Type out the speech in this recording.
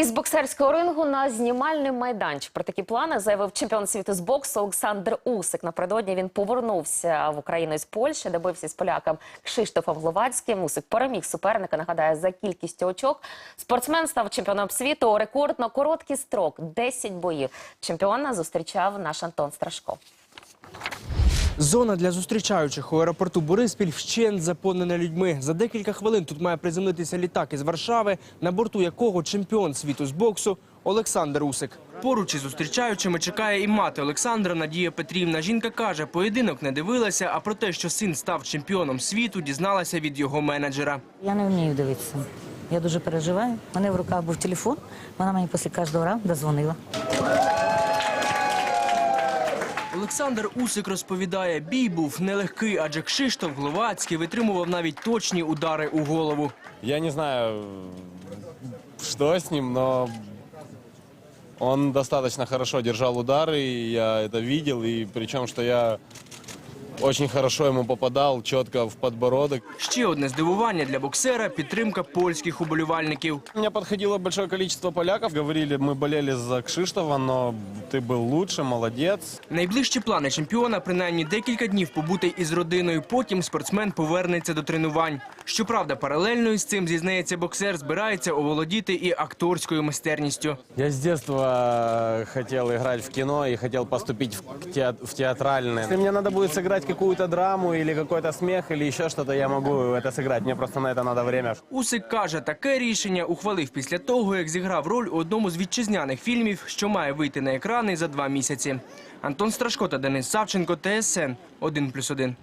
Із боксерського рингу на знімальний майданчик. Про такі плани заявив чемпіон світу з боксу Олександр Усик. Напередодні він повернувся в Україну з Польщі, де бився з поляком Кшиштофом Гловацьким. Усик переміг суперника. Нагадаю, за кількістю очок. Спортсмен став чемпіоном світу у рекордно короткий строк 10 боїв. Чемпіона зустрічав наш Антон Страшко. Зона для зустрічаючих у аеропорту Бориспіль вщент заповнена людьми. За декілька хвилин тут має приземлитися літак із Варшави, на борту якого чемпіон світу з боксу Олександр Усик. Поруч із зустрічаючими чекає і мати Олександра Надія Петрівна. Жінка каже, поєдинок не дивилася, а про те, що син став чемпіоном світу, дізналася від його менеджера. Я не вмію дивитися. Я дуже переживаю. У мене в руках був телефон. Вона мені після кожного раунду дзвонила. Олександр Усик розповідає, бій був нелегкий, адже Кшиштоф Гловацький витримував навіть точні удари у голову. Я не знаю, что с ним, но он достаточно хорошо держал удары, и я это видел, и причем, что я очень хорошо ему попадал, четко в подбородок. Ще одне здивування для боксера підтримка польських уболівальників. Мне подходило большое количество поляков, говорили, мы болели за Кшиштова, но ты был лучше, молодец. Найближчі плани чемпіона принаймні декілька днів побути із родиною. Потім спортсмен повернеться до тренувань. Щоправда, паралельно із цим зізнається боксер, збирається оволодіти і акторською майстерністю. Я с детства хотел играть в кино и хотел поступить в, теат- в театральное. Если мне надо будет сыграть какую-то драму или какой-то смех или еще что-то, я могу это сыграть. Мне просто на это надо время. Усик каже, таке рішення ухвалив після того, як зіграв роль у одному з вітчизняних фільмів, що має вийти на екрани за два місяці. Антон Страшко та Денис Савченко, ТСН 1+,1.